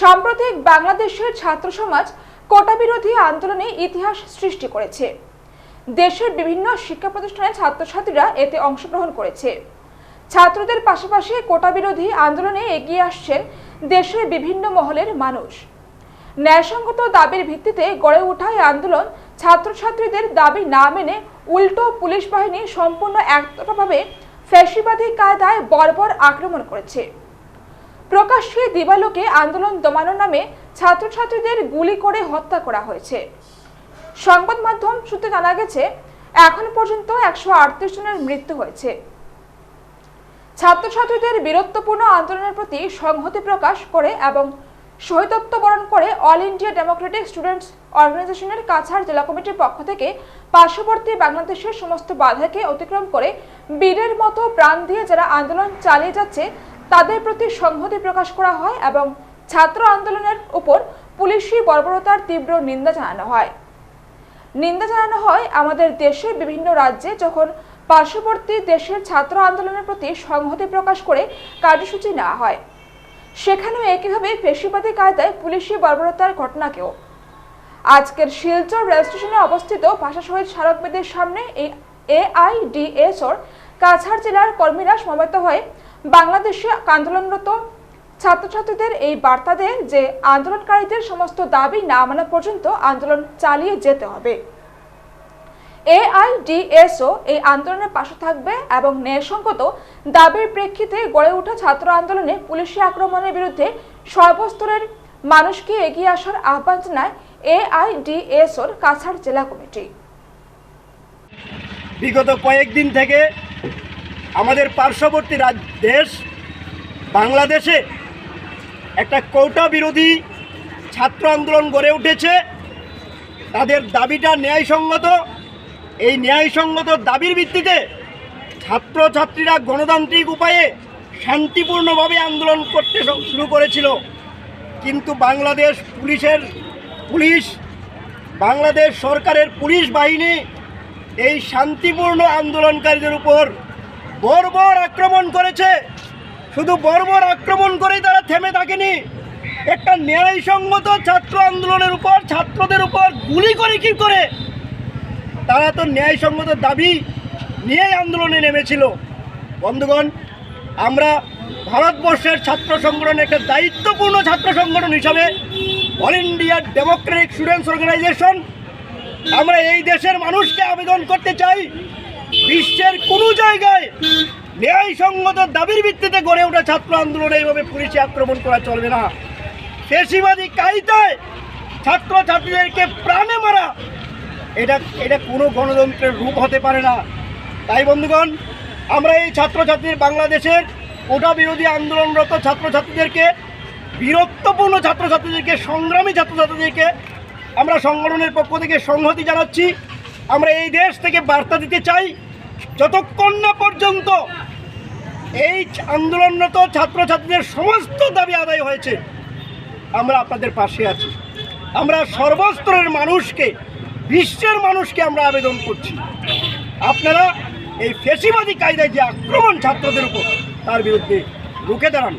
সাম্প্রতিক বাংলাদেশের ছাত্র সমাজ কোটা বিরোধী আন্দোলনে ইতিহাস সৃষ্টি করেছে। দেশের বিভিন্ন শিক্ষা প্রতিষ্ঠানের ছাত্রছাত্রীরা এতে অংশগ্রহণ করেছে। ছাত্রদের পাশাপাশি কোটা বিরোধী আন্দোলনে এগিয়ে আসছেন দেশের বিভিন্ন মহলের মানুষ। ন্যায়সঙ্গত দাবির ভিত্তিতে গড়ে ওঠা এই আন্দোলন ছাত্রছাত্রীদের দাবি না মেনে উল্টো পুলিশ বাহিনী সম্পূর্ণ একতরফাভাবে ফ্যাসিবাদী কায়দায় বর্বর আক্রমণ করেছে। প্রকাশ্যে দিবালোকে আন্দোলন দমানোর নামে ছাত্রছাত্রীদের গুলি করে হত্যা করা হয়েছে। সংবাদ মাধ্যম সূত্রে জানা গেছে, এখন পর্যন্ত একশো আটত্রিশ জনের মৃত্যু হয়েছে। ছাত্রছাত্রীদের বীরত্বপূর্ণ আন্দোলনের প্রতি সংহতি প্রকাশ করে এবং শহীদত্ব বরণ করে অল ইন্ডিয়া ডেমোক্রেটিক স্টুডেন্টস অর্গানাইজেশনের কাছাড় জেলা কমিটির পক্ষ থেকে পার্শ্ববর্তী বাংলাদেশের সমস্ত বাধাকে অতিক্রম করে বীরের মতো প্রাণ দিয়ে যারা আন্দোলন চালিয়ে যাচ্ছে তাদের প্রতি সংহতি প্রকাশ করা হয় এবং ছাত্র আন্দোলনের উপর পুলিশি বর্বরতার তীব্র নিন্দা জানানো হয়। নিন্দা জানানো হয় আমাদের দেশের বিভিন্ন রাজ্যে যখন পার্শ্ববর্তী দেশের ছাত্র আন্দোলনের প্রতি সংহতি প্রকাশ করে কার্যসূচি নেওয়া হয়। সেখানেও একইভাবে ফেসিবাদী কায়দায় পুলিশি বর্বরতার ঘটনাকেও। আজকের শিলচর রেল স্টেশনে অবস্থিত ভাষা শহীদ স্মারকবেদের সামনে এআইডিএসওর কাছাড় জেলার কর্মীরা সমবেত হয়ে বাংলাদেশে আন্দোলনরত ছাত্রছাত্রীদের এই বার্তা দেন যে আন্দোলনকারীদের সমস্ত দাবি না মানা পর্যন্ত আন্দোলন চালিয়ে যেতে হবে। এআইডিএসও এই আন্দোলনের পাশে থাকবে এবং ন্যায়সঙ্গত দাবির প্রেক্ষিতে গড়ে ওঠা ছাত্র আন্দোলনে পুলিশি আক্রমণের বিরুদ্ধে সর্বস্তরের মানুষকে এগিয়ে আসার আহ্বান জানায় এআইডিএসওর কাছাড় জেলা কমিটি। বিগত কয়েকদিন থেকে আমাদের পার্শ্ববর্তী রাজ দেশ, বাংলাদেশে একটা কৌটা বিরোধী ছাত্র আন্দোলন গড়ে উঠেছে। তাদের দাবিটা ন্যায়সঙ্গত। এই ন্যায়সঙ্গত দাবির ভিত্তিতে ছাত্রছাত্রীরা গণতান্ত্রিক উপায়ে শান্তিপূর্ণভাবে আন্দোলন করতে শুরু করেছিল। কিন্তু বাংলাদেশ পুলিশের পুলিশ, বাংলাদেশ সরকারের পুলিশ বাহিনী এই শান্তিপূর্ণ আন্দোলনকারীদের উপর বর্বর আক্রমণ করেছে। শুধু বর্বর আক্রমণ করেই তারা থেমে থাকেনি। একটা ন্যায়সঙ্গত ছাত্র আন্দোলনের উপর, ছাত্রদের উপর গুলি করে কি করে? তারা তো ন্যায়সঙ্গত দাবি নিয়েই আন্দোলনে নেমেছিল। বন্ধুগণ, আমরা ভারতবর্ষের ছাত্র সংগঠনের একটা দায়িত্বপূর্ণ ছাত্র সংগঠন হিসাবে All India Democratic Students Organisation, আমরা এই দেশের মানুষকে আবেদন করতে চাই। বিশ্বের কোনো জায়গায় ন্যায়সঙ্গত দাবির ভিত্তিতে গড়ে ওঠা ছাত্র আন্দোলনে এইভাবে পুলিশে আক্রমণ করা চলবে না। ফেসিবাদী কায়দায় ছাত্র ছাত্রীদেরকে প্রাণে মারা, এটা এটা কোনো গণতন্ত্রের রূপ হতে পারে না। তাই বন্ধুগণ, আমরা এই ছাত্রছাত্রীর বাংলাদেশের ওটা বিরোধী আন্দোলনরত ছাত্রছাত্রীদেরকে, বীরত্বপূর্ণ ছাত্রছাত্রীদেরকে, সংগ্রামী ছাত্রছাত্রীদেরকে আমরা সংগঠনের পক্ষ থেকে সংহতি জানাচ্ছি। আমরা এই দেশ থেকে বার্তা দিতে চাই, যতক্ষণ না পর্যন্ত এই আন্দোলনরত ছাত্রছাত্রীদের সমস্ত দাবি আদায় হয়েছে। আমরা আপনাদের পাশে আছি। আমরা সর্বস্তরের মানুষকে, বিশ্বের মানুষকে আমরা আবেদন করছি। আপনারা এই ফেসিবাদী কায়দায় যে আক্রমণ ছাত্রদের উপর, তার বিরুদ্ধে রুখে দাঁড়ান।